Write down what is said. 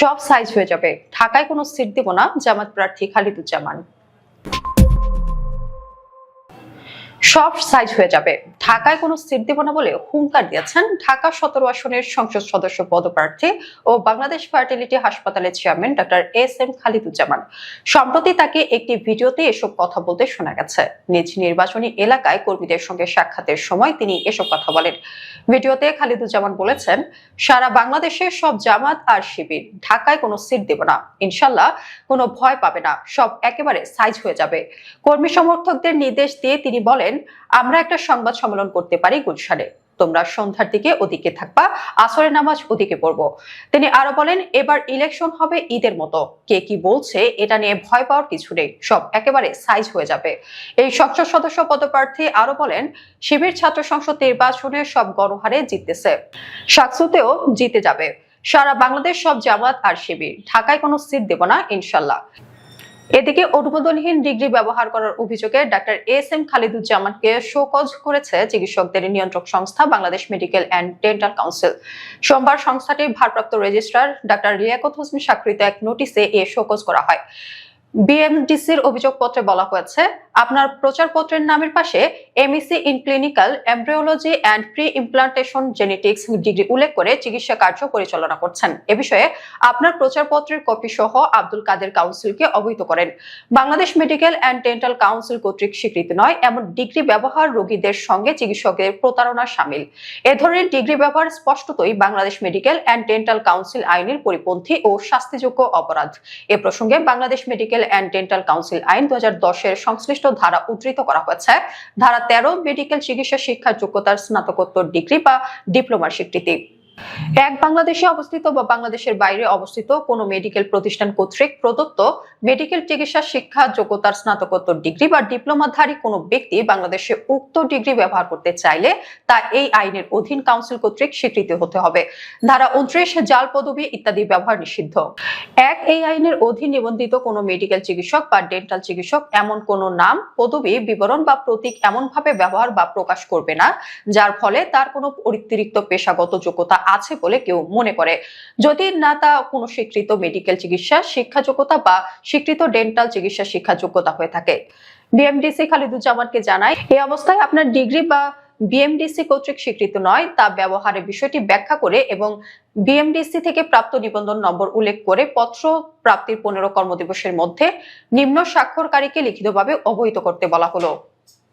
সব সাইজ হয়ে যাবে। ঢাকায় কোনো সিট দেব না জামাত প্রার্থী খালিদুজ্জামান। সব সাইজ হয়ে যাবে। ঢাকায় কোনো সিট দেব না বলে হুঙ্কার দিয়েছেন ঢাকা সতেরো আসনের সংসদ সদস্য পদপ্রার্থী ও বাংলাদেশ ফার্টিলিটি হাসপাতালের chairman doctor S M Khaliduzzaman. সম্প্রতি তাকে একটি ভিডিওতে এসব কথা বলতে শোনা গেছে। নিজ নির্বাচনী এলাকায় কর্মীদের সঙ্গে সাক্ষাতের সময় তিনি এসব কথা বলেন। ভিডিওতে খালিদুজ্জামান বলেছেন, সারা বাংলাদেশের সব জামাত আর শিবির, ঢাকায় কোনো সিট দেব না। ইনশাল্লাহ কোনো ভয় পাবে না। সব একেবারে সাইজ হয়ে যাবে। কর্মী সমর্থকদের নির্দেশ দিয়ে তিনি বলেন আমরা একটা সংবাদ সম্মেলন করতে পারি গুলশানে। তোমরা সন্ধ্যার দিকে ওদিকে থাকবা, আসরের নামাজ ওদিকে পড়ব। তিনি আরও বলেন, এবার ইলেকশন হবে ঈদের মতো। কে কি বলছে এটা নিয়ে ভয় পাওয়ার কিছু নেই। সব একেবারে সাইজ হয়ে যাবে। এই সংসদ সদস্য পদপ্রার্থী আরও বলেন, শিবির ছাত্র সংসদ নির্বাচনে সব গণহারে জিততেছে সাকসুতেও জিতে যাবে। সারা বাংলাদেশ সব জামাত আর শিবির। ঢাকায় কোনো সিট দেব না, ইনশাল্লাহ। এদিকে অনুমোদনহীন ডিগ্রি ব্যবহার করার অভিযোগে ডাক্তার এস এম খালিদুজ্জামানকে শোকজ করেছে চিকিৎসকদের নিয়ন্ত্রক সংস্থা Bangladesh medical and dental council. সোমবার সংস্থাটির ভারপ্রাপ্ত রেজিস্ট্রার ডাক্তার লিয়াকত হোসেন স্বাক্ষরিত এক নোটিশে এ শোকজ করা হয়। বিএমডিসির অভিযোগপত্রে বলা হয়েছে, আপনার প্রচারপত্রের নামের পাশে MEC in clinical embryology and pre implantation genetics degree উল্লেখ করে চিকিৎসা কার্য পরিচালনা করছেন। এ বিষয়ে আপনার প্রচারপত্রের কপি সহ আব্দুল কাদের কাউন্সিলকে অবহিত করেন। Bangladesh medical and dental council কর্তৃক স্বীকৃত নয়, এমন ডিগ্রি ব্যবহার রোগীদের সঙ্গে চিকিৎসকের প্রতারণা সামিল। এ ধরনের ডিগ্রি ব্যবহার স্পষ্টতই Bangladesh medical and dental council আইনের পরিপন্থী ও শাস্তিযোগ্য অপরাধ। এ প্রসঙ্গে Bangladesh medical and dental council আইন দু এর সংশ্লিষ্ট ধারা উদ্ধৃত করা হয়েছে। ধারা তেরো, মেডিকেল চিকিৎসা শিক্ষা যোগ্যতার স্নাতকোত্তর ডিগ্রি বা ডিপ্লোমার স্বীকৃতি। এক বাংলাদেশে অবস্থিত বা বাংলাদেশের বাইরে অবস্থিত কোনো মেডিকেল প্রতিষ্ঠান কর্তৃক প্রদত্ত মেডিকেল চিকিৎসা শিক্ষা যোগ্যতার স্নাতকোত্তর ডিগ্রি বা ডিপ্লোমাধারী কোনো ব্যক্তি বাংলাদেশে উক্ত ডিগ্রি ব্যবহার করতে চাইলে তা এই আইনের অধীন কাউন্সিল কর্তৃক স্বীকৃতি হতে হবে। ধারা উনত্রিশ, জাল পদবি ইত্যাদি ব্যবহার নিষিদ্ধ। এক, এই আইনের অধীন নিবন্ধিত কোনো মেডিকেল চিকিৎসক বা ডেন্টাল চিকিৎসক এমন কোনো নাম, পদবি, বিবরণ বা প্রতীক এমনভাবে ব্যবহার বা প্রকাশ করবে না, যার ফলে তার কোনো অতিরিক্ত পেশাগত যোগ্যতা আছে বলে কেউ মনে করে। যদি না তা কোনো স্বীকৃত মেডিকেল চিকিৎসা শিক্ষা যোগ্যতা বা স্বীকৃত ডেন্টাল চিকিৎসা শিক্ষা যোগ্যতা হয়ে থাকে। বিএমডিসি খালিদুজ্জামানকে জানায় এই অবস্থায় আপনার ডিগ্রি বা বিএমডিসি কর্তৃক স্বীকৃত নয় তা ব্যবহারের বিষয়টি ব্যাখ্যা করে এবং বিএমডিসি থেকে প্রাপ্ত নিবন্ধন নম্বর উল্লেখ করে পত্র প্রাপ্তির পনেরো কর্মদিবসের মধ্যে নিম্ন স্বাক্ষরকারীকে লিখিতভাবে অবহিত করতে বলা হলো।